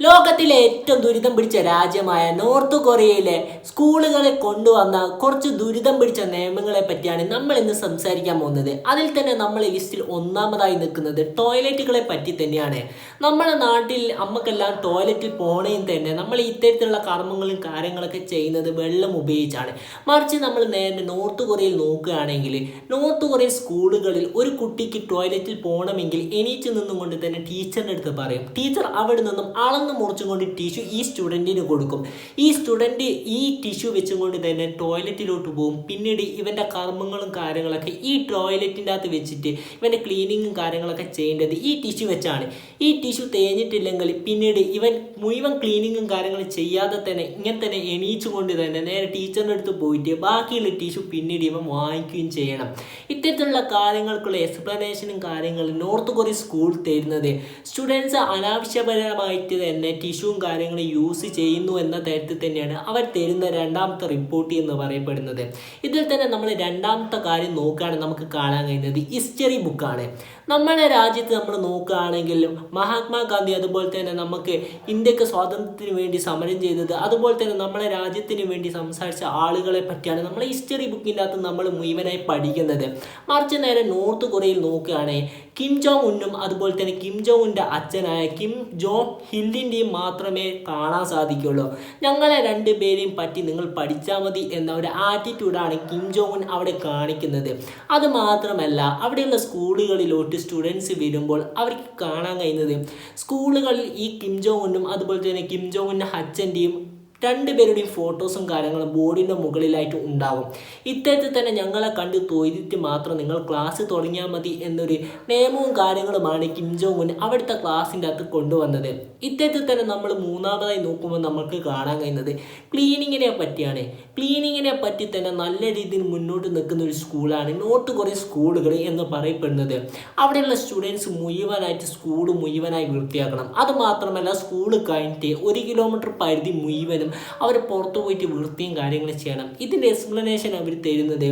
ലോകത്തിലെ ഏറ്റവും ദുരിതം പിടിച്ച രാജ്യമായ നോർത്ത് കൊറിയയിലെ സ്കൂളുകളെ കൊണ്ടുവന്ന കുറച്ച് ദുരിതം പിടിച്ച നിയമങ്ങളെ പറ്റിയാണ് നമ്മൾ ഇന്ന് സംസാരിക്കാൻ പോകുന്നത്. അതിൽ തന്നെ നമ്മൾ ലിസ്റ്റിൽ ഒന്നാമതായി നിൽക്കുന്നത് ടോയ്ലറ്റുകളെ പറ്റി തന്നെയാണ്. നമ്മുടെ നാട്ടിൽ നമുക്കെല്ലാം ടോയ്ലറ്റിൽ പോണേയും തന്നെ നമ്മൾ ഇത്തരത്തിലുള്ള കർമ്മങ്ങളും കാര്യങ്ങളൊക്കെ ചെയ്യുന്നത് വെള്ളം ഉപയോഗിച്ചാണ്. മറിച്ച് നമ്മൾ നേരെ നോർത്ത് കൊറിയയിൽ നോക്കുകയാണെങ്കിൽ നോർത്ത് കൊറിയൻ സ്കൂളുകളിൽ ഒരു കുട്ടിക്ക് ടോയ്ലറ്റിൽ പോകണമെങ്കിൽ എണീച്ചു നിന്നും കൊണ്ട് തന്നെ ടീച്ചറിന്റെ അടുത്ത് പറയും. ടീച്ചർ അവിടെ നിന്നും അളന്ന് മുറിച്ചും കൊണ്ട് ടിഷ്യൂ ഈ സ്റ്റുഡന്റിന് കൊടുക്കും. ഈ സ്റ്റുഡന്റ് ഈ ടിഷ്യൂ വെച്ചും കൊണ്ട് തന്നെ ടോയ്ലറ്റിലോട്ട് പോകും. പിന്നീട് ഇവന്റെ കർമ്മങ്ങളും കാര്യങ്ങളൊക്കെ ഈ ടോയ്ലറ്റിന്റെ അകത്ത് വെച്ചിട്ട് ഇവന്റെ ക്ലീനിങ്ങും കാര്യങ്ങളൊക്കെ ചെയ്യേണ്ടത് ഈ ടിഷ്യൂ വെച്ചാണ്. ഈ ടിഷ്യൂ തേഞ്ഞിട്ടില്ലെങ്കിൽ പിന്നീട് ഇവൻ മുഴുവൻ ക്ലീനിങ്ങും കാര്യങ്ങളും ചെയ്യാതെ തന്നെ ഇങ്ങനെ തന്നെ എണീച്ചു കൊണ്ട് തന്നെ നേരെ ടീച്ചറിന്റെ അടുത്ത് പോയിട്ട് ബാക്കിയുള്ള ടിഷ്യൂ പിന്നീട് ഇവൻ വാങ്ങിക്കുകയും ചെയ്യണം. ഇത്തരത്തിലുള്ള കാര്യങ്ങൾക്കുള്ള എക്സ്പ്ലനേഷനും കാര്യങ്ങളും നോർത്ത് കൊറിയ സ്കൂൾ തരുന്നത്. സ്റ്റുഡൻസ് അനാവശ്യപരമായിട്ട് തന്നെ ടിഷ്യൂവും കാര്യങ്ങളും യൂസ് ചെയ്യുന്നു എന്ന തരത്തിൽ തന്നെയാണ് അവർ തരുന്ന രണ്ടാമത്തെ റിപ്പോർട്ട് എന്ന് പറയപ്പെടുന്നത്. ഇതിൽ തന്നെ നമ്മൾ രണ്ടാമത്തെ കാര്യം നോക്കുകയാണെങ്കിൽ നമുക്ക് കാണാൻ കഴിയുന്നത്. ഹിസ്റ്ററി ബുക്കാണ് നമ്മുടെ രാജ്യത്ത് നമ്മൾ നോക്കുകയാണെങ്കിൽ മഹാത്മാഗാന്ധി അതുപോലെ തന്നെ നമുക്ക് ഇന്ത്യയ്ക്ക് സ്വാതന്ത്ര്യത്തിന് വേണ്ടി സമരം ചെയ്തത് അതുപോലെ തന്നെ നമ്മുടെ രാജ്യത്തിന് വേണ്ടി സംസാരിച്ച ആളുകളെ പറ്റിയാണ് നമ്മൾ ഹിസ്റ്ററി ബുക്കിന്റെ അകത്ത് നമ്മൾ മുഴുവനായി പഠിക്കുന്നത്. മറിച്ച് നേരെ നോർത്ത് കൊറിയയിൽ നോക്കുകയാണെങ്കിൽ കിം ജോങ് ഉന്നും അതുപോലെ തന്നെ കിം ജോങ്ങിന്റെ അച്ഛനായ കിം ജോ ഹില്ലിന്റെയും മാത്രമേ കാണാൻ സാധിക്കുള്ളൂ. ഞങ്ങളെ രണ്ടുപേരെയും പറ്റി നിങ്ങൾ പഠിച്ചാൽ മതി എന്ന ഒരു ആറ്റിറ്റ്യൂഡാണ് കിം ജോങ് ഉൻ അവിടെ കാണിക്കുന്നത്. അത് മാത്രമല്ല അവിടെയുള്ള സ്കൂളുകളിലോട്ട് സ്റ്റുഡൻസ് വരുമ്പോൾ അവർക്ക് കാണാൻ കഴിയുന്നത്. സ്കൂളുകളിൽ ഈ കിം ജോങ് ഉന്നും അതുപോലെ തന്നെ കിം ജോങ് ഉന്ന അച്ഛന്റെയും രണ്ടുപേരുടെയും ഫോട്ടോസും കാര്യങ്ങളും ബോർഡിന്റെ മുകളിലായിട്ട് ഉണ്ടാവും. ഇത്തരത്തിൽ തന്നെ ഞങ്ങളെ കണ്ട് തൊയ്തിട്ട് മാത്രം നിങ്ങൾ ക്ലാസ് തുടങ്ങിയാൽ മതി എന്നൊരു നിയമവും കാര്യങ്ങളുമാണ് കിം ജോങ് ഉൻ അവിടുത്തെ ക്ലാസ്സിന്റെ അകത്ത് കൊണ്ടുവന്നത്. ഇത്തരത്തിൽ തന്നെ നമ്മൾ മൂന്നാമതായി നോക്കുമ്പോൾ നമുക്ക് കാണാൻ കഴിയുന്നത് ക്ലീനിങ്ങിനെ പറ്റിയാണ്. ക്ലീനിങ്ങിനെ പറ്റി തന്നെ നല്ല രീതിയിൽ മുന്നോട്ട് നിൽക്കുന്ന ഒരു സ്കൂളാണ് നോട്ട് കുറേ സ്കൂളുകൾ എന്ന് പറയപ്പെടുന്നത്. അവിടെയുള്ള സ്റ്റുഡൻസ് മുഴുവനായിട്ട് സ്കൂൾ മുഴുവനായി വൃത്തിയാക്കണം. അതുമാത്രമല്ല സ്കൂൾ കഴിഞ്ഞിട്ട് ഒരു കിലോമീറ്റർ പരിധി മുഴുവനും അവർ പുറത്തു പോയിട്ട് വൃത്തിയും കാര്യങ്ങളും ചെയ്യണം. ഇതിന്റെ എക്സ്പ്ലനേഷൻ അവർ തരുന്നത്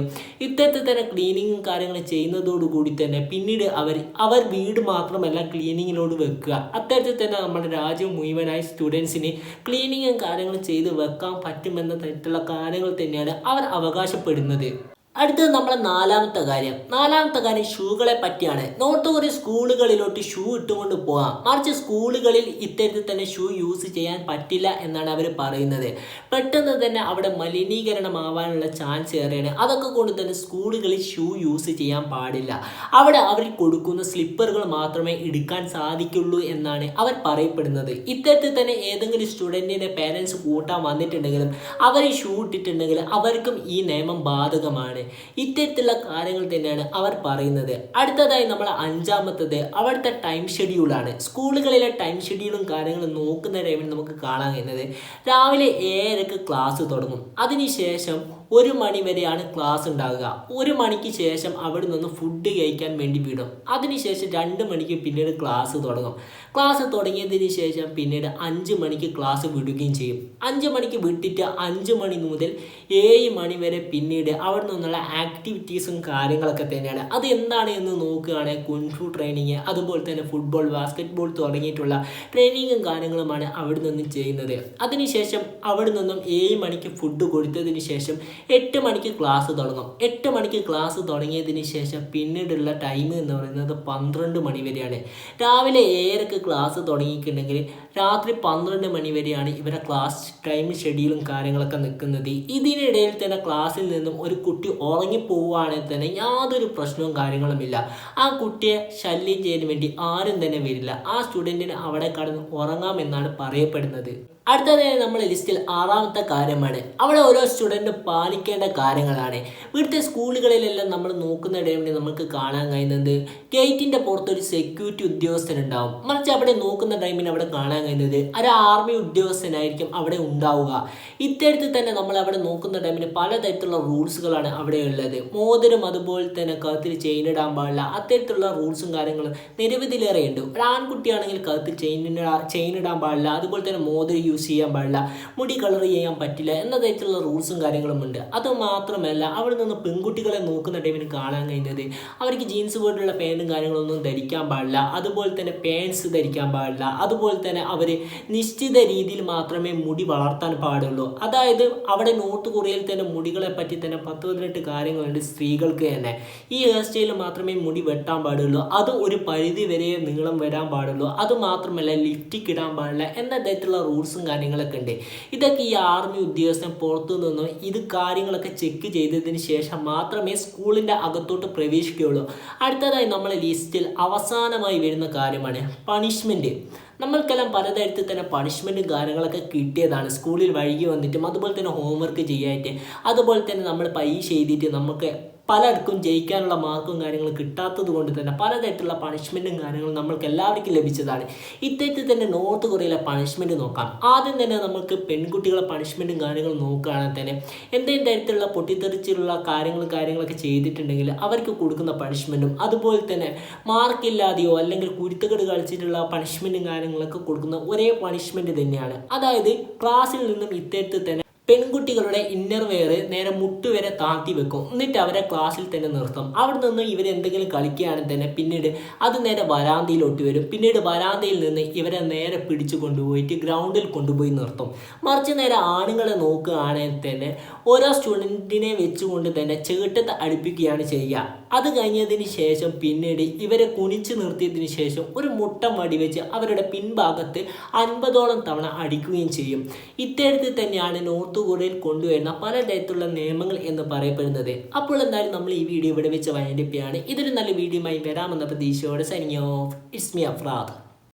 ഇത്തരത്തിൽ തന്നെ ക്ലീനിങ്ങും കാര്യങ്ങളും ചെയ്യുന്നതോടുകൂടി തന്നെ പിന്നീട് അവർ അവർ വീട് മാത്രമല്ല ക്ലീനിങ്ങിലോട് വെക്കുക. അത്തരത്തിൽ തന്നെ നമ്മുടെ രാജ്യം മുഴുവനായി സ്റ്റുഡൻസിന് ക്ലീനിങ്ങും കാര്യങ്ങളും ചെയ്ത് വെക്കാൻ പറ്റുമെന്ന തരത്തിലുള്ള കാര്യങ്ങൾ തന്നെയാണ് അവർ അവകാശപ്പെടുന്നത്. അടുത്തത് നമ്മളെ നാലാമത്തെ കാര്യം. നാലാമത്തെ കാര്യം ഷൂകളെ പറ്റിയാണ്. നോട്ട് കൊറിയ സ്കൂളുകളിലോട്ട് ഷൂ ഇട്ടുകൊണ്ട് പോകാം മറിച്ച് സ്കൂളുകളിൽ ഇത്തരത്തിൽ തന്നെ ഷൂ യൂസ് ചെയ്യാൻ പറ്റില്ല എന്നാണ് അവർ പറയുന്നത്. പെട്ടെന്ന് തന്നെ അവിടെ മലിനീകരണമാവാനുള്ള ചാൻസ് ഏറെയാണ്. അതൊക്കെ കൊണ്ട് തന്നെ സ്കൂളുകളിൽ ഷൂ യൂസ് ചെയ്യാൻ പാടില്ല. അവിടെ അവർ കൊടുക്കുന്ന സ്ലിപ്പറുകൾ മാത്രമേ എടുക്കാൻ സാധിക്കുള്ളൂ എന്നാണ് അവർ പറയപ്പെടുന്നത്. ഇത്തരത്തിൽ തന്നെ ഏതെങ്കിലും സ്റ്റുഡന്റിന്റെ പേരൻസ് കൂട്ടാൻ വന്നിട്ടുണ്ടെങ്കിലും അവർ ഷൂ ഇട്ടിട്ടുണ്ടെങ്കിൽ അവർക്കും ഈ നിയമം ബാധകമാണ്. ഇത്തരത്തിലുള്ള കാര്യങ്ങൾ തന്നെയാണ് അവർ പറയുന്നത്. അടുത്തതായി നമ്മൾ അഞ്ചാമത്തത് അവിടുത്തെ ടൈം ഷെഡ്യൂളാണ് സ്കൂളുകളിലെ ടൈം ഷെഡ്യൂളും കാര്യങ്ങളും നോക്കുന്ന ടൈമിൽ നമുക്ക് കാണാൻ കഴിയുന്നത് രാവിലെ ഏഴരക്ക് ക്ലാസ് തുടങ്ങും. അതിനുശേഷം ഒരു മണി വരെയാണ് ക്ലാസ് ഉണ്ടാവുക. ഒരു മണിക്ക് ശേഷം അവിടെ നിന്ന് ഫുഡ് കഴിക്കാൻ വേണ്ടി വിടും. അതിനുശേഷം രണ്ട് മണിക്ക് പിന്നീട് ക്ലാസ് തുടങ്ങും. ക്ലാസ് തുടങ്ങിയതിന് ശേഷം പിന്നീട് അഞ്ച് മണിക്ക് ക്ലാസ് വിടുകയും ചെയ്യും. അഞ്ച് മണിക്ക് വിട്ടിട്ട് അഞ്ച് മണി മുതൽ ഏഴ് മണി വരെ പിന്നീട് അവിടെ നിന്നുള്ള ആക്ടിവിറ്റീസും കാര്യങ്ങളൊക്കെ തന്നെയാണ്. അത് എന്താണ് എന്ന് നോക്കുകയാണെങ്കിൽ കുൻഫു ട്രെയിനിങ് അതുപോലെ തന്നെ ഫുട്ബോൾ ബാസ്കറ്റ്ബോൾ തുടങ്ങിയിട്ടുള്ള ട്രെയിനിങ്ങും കാര്യങ്ങളുമാണ് അവിടെ നിന്നും ചെയ്യുന്നത്. അതിനുശേഷം അവിടെ നിന്നും ഏഴ് മണിക്ക് ഫുഡ് കൊടുത്തതിന് ശേഷം എട്ട് മണിക്ക് ക്ലാസ് തുടങ്ങും. എട്ട് മണിക്ക് ക്ലാസ് തുടങ്ങിയതിന് ശേഷം പിന്നീടുള്ള ടൈം എന്ന് പറയുന്നത് പന്ത്രണ്ട് മണി വരെയാണ്. രാവിലെ ഏഴരക്ക് ക്ലാസ് തുടങ്ങിയിട്ടുണ്ടെങ്കിൽ രാത്രി പന്ത്രണ്ട് മണി വരെയാണ് ഇവരുടെ ക്ലാസ് ടൈം ഷെഡ്യൂളും കാര്യങ്ങളൊക്കെ നിൽക്കുന്നത്. ഇതിനിടയിൽ തന്നെ ക്ലാസ്സിൽ നിന്നും ഒരു കുട്ടി ഉറങ്ങിപ്പോവുകയാണെങ്കിൽ തന്നെ യാതൊരു പ്രശ്നവും കാര്യങ്ങളുമില്ല ആ കുട്ടിയെ ശല്യം ചെയ്യാൻ വേണ്ടി ആരും തന്നെ വരില്ല. ആ സ്റ്റുഡന്റിന് അവിടെ കടന്ന് ഉറങ്ങാമെന്നാണ് പറയപ്പെടുന്നത്. അടുത്തതായി നമ്മൾ ലിസ്റ്റിൽ ആറാമത്തെ കാര്യമാണ്. അവിടെ ഓരോ സ്റ്റുഡന്റ് പാലിക്കേണ്ട കാര്യങ്ങളാണ്. ഇവിടുത്തെ സ്കൂളുകളിലെല്ലാം നമ്മൾ നോക്കുന്ന വേണ്ടി നമുക്ക് കാണാൻ കഴിയുന്നത് ഗേറ്റിന്റെ പുറത്തൊരു സെക്യൂരിറ്റി ഉദ്യോഗസ്ഥനുണ്ടാവും മറിച്ച് അവിടെ നോക്കുന്ന ടൈമിന് അവിടെ കാണാൻ കഴിയുന്നത് ഒരു ആർമി ഉദ്യോഗസ്ഥനായിരിക്കും അവിടെ ഉണ്ടാവുക. ഇത്തരത്തിൽ തന്നെ നമ്മൾ അവിടെ നോക്കുന്ന ടൈമിന് പലതരത്തിലുള്ള റൂൾസുകളാണ് അവിടെ ഉള്ളത്. മോതിരം അതുപോലെ തന്നെ കത്തിൽ ചെയിൻ ഇടാൻ പാടില്ല. അത്തരത്തിലുള്ള റൂൾസും കാര്യങ്ങളും നിരവധിയിലേറെ ഉണ്ട്. ഒരു ആൺകുട്ടിയാണെങ്കിൽ കഴുത്തിൽ ചെയിൻ ചെയിൻ ഇടാൻ പാടില്ല. അതുപോലെ തന്നെ മോതിരം യൂസ് ചെയ്യാൻ പാടില്ല. മുടി കളർ ചെയ്യാൻ പറ്റില്ല. എന്ന തരത്തിലുള്ള റൂൾസും കാര്യങ്ങളും ഉണ്ട്. അതുമാത്രമല്ല അവിടെ നിന്ന് പെൺകുട്ടികളെ നോക്കുന്ന ടൈമിന് കാണാൻ കഴിയുന്നത് അവർക്ക് ജീൻസ് പോലുള്ള പാന്റും കാര്യങ്ങളൊന്നും ധരിക്കാൻ പാടില്ല. അതുപോലെ തന്നെ പാൻസ് ധരിക്കാൻ പാടില്ല. അതുപോലെ തന്നെ അവർ നിശ്ചിത രീതിയിൽ മാത്രമേ മുടി വളർത്താൻ പാടുള്ളൂ. അതായത് അവിടെ നോർത്ത് കൊറിയയിൽ തന്നെ മുടികളെ പറ്റി തന്നെ പത്ത് പതിനെട്ട് കാര്യങ്ങളുണ്ട് സ്ത്രീകൾക്ക് തന്നെ. ഈ ഹെയർ സ്റ്റൈലിൽ മാത്രമേ മുടി വെട്ടാൻ പാടുള്ളൂ. അത് ഒരു പരിധി വരെ നീളം വരാൻ പാടുള്ളൂ. അത് മാത്രമല്ല ലിഫ്റ്റിക്ക് ഇടാൻ പാടില്ല. എന്ന തരത്തിലുള്ള റൂൾസും കാര്യങ്ങളൊക്കെ ഉണ്ട്. ഇതൊക്കെ ഈ ആർമി ഉദ്യോഗസ്ഥൻ പുറത്തു നിന്നും ഇത് കാര്യങ്ങളൊക്കെ ചെക്ക് ചെയ്തതിന് ശേഷം മാത്രമേ സ്കൂളിന്റെ അകത്തോട്ട് പ്രവേശിക്കുകയുള്ളൂ. അടുത്തതായി നമ്മളെ ലിസ്റ്റിൽ അവസാനമായി വരുന്ന കാര്യമാണ് പണിഷ്മെന്റ് നമ്മൾക്കെല്ലാം പലതരത്തിൽ തന്നെ പണിഷ്മെന്റും കാര്യങ്ങളൊക്കെ കിട്ടിയതാണ്. സ്കൂളിൽ വഴുകി വന്നിട്ടും അതുപോലെ തന്നെ ഹോംവർക്ക് ചെയ്യാനായിട്ട് അതുപോലെ തന്നെ നമ്മൾ പരീക്ഷ എഴുതിയിട്ട് നമുക്ക് പലർക്കും ജയിക്കാനുള്ള മാർക്കും കാര്യങ്ങളും കിട്ടാത്തത് കൊണ്ട് തന്നെ പലതരത്തിലുള്ള പണിഷ്മെന്റും കാര്യങ്ങളും നമ്മൾക്ക് എല്ലാവർക്കും ലഭിച്ചതാണ്. ഇത്തരത്തിൽ തന്നെ നോർത്ത് കൊറിയയിലെ പണിഷ്മെന്റ് നോക്കാം. ആദ്യം തന്നെ നമുക്ക് പെൺകുട്ടികളെ പണിഷ്മെന്റും കാര്യങ്ങളും നോക്കുകയാണെങ്കിൽ തന്നെ എന്തെങ്കിലും തരത്തിലുള്ള പൊട്ടിത്തെറിച്ചിലുള്ള കാര്യങ്ങളും കാര്യങ്ങളൊക്കെ ചെയ്തിട്ടുണ്ടെങ്കിൽ അവർക്ക് കൊടുക്കുന്ന പണിഷ്മെന്റും അതുപോലെ തന്നെ മാർക്കില്ലാതെയോ അല്ലെങ്കിൽ കുരുത്തക്കേട് കളിച്ചിട്ടുള്ള പണിഷ്മെന്റും കാര്യങ്ങളൊക്കെ കൊടുക്കുന്ന ഒരേ പണിഷ്മെന്റ് തന്നെയാണ്. അതായത് ക്ലാസ്സിൽ നിന്നും ഇത്തരത്തിൽ തന്നെ പെൺകുട്ടികളുടെ ഇന്നർ വെയർ നേരെ മുട്ടുവരെ താഴ്ത്തി വെക്കും. എന്നിട്ട് അവരെ ക്ലാസ്സിൽ തന്നെ നിർത്തും. അവിടെ നിന്ന് ഇവർ എന്തെങ്കിലും കളിക്കുകയാണെങ്കിൽ തന്നെ പിന്നീട് അത് നേരെ വരാന്തയിലോട്ട് വരും. പിന്നീട് വരാന്തയിൽ നിന്ന് ഇവരെ നേരെ പിടിച്ചു കൊണ്ടുപോയിട്ട് ഗ്രൗണ്ടിൽ കൊണ്ടുപോയി നിർത്തും. മറിച്ച് നേരെ ആണുങ്ങളെ നോക്കുകയാണെങ്കിൽ തന്നെ ഓരോ സ്റ്റുഡന്റിനെ വെച്ചുകൊണ്ട് തന്നെ ചേട്ടത്തെ അടുപ്പിക്കുകയാണ് ചെയ്യുക. അത് കഴിഞ്ഞതിന് ശേഷം പിന്നീട് ഇവരെ കുനിച്ച് നിർത്തിയതിന് ശേഷം ഒരു മുട്ട മടി വെച്ച് അവരുടെ പിൻഭാഗത്ത് അൻപതോളം തവണ അടിക്കുകയും ചെയ്യും. ഇത്തരത്തിൽ തന്നെയാണ് നോർത്ത് കൊറിയയിൽ കൊണ്ടുവരുന്ന പലതരത്തിലുള്ള നിയമങ്ങൾ എന്ന് പറയപ്പെടുന്നത്. അപ്പോൾ എന്തായാലും നമ്മൾ ഈ വീഡിയോ ഇവിടെ വെച്ച് വൈൻഡപ്പിയാണ് ഇതൊരു നല്ല വീഡിയോയുമായി വരാമെന്ന പ്രതീക്ഷയോടെ സൈനിങ് ഓഫ് ഇസ്മി അഫ്രാദ്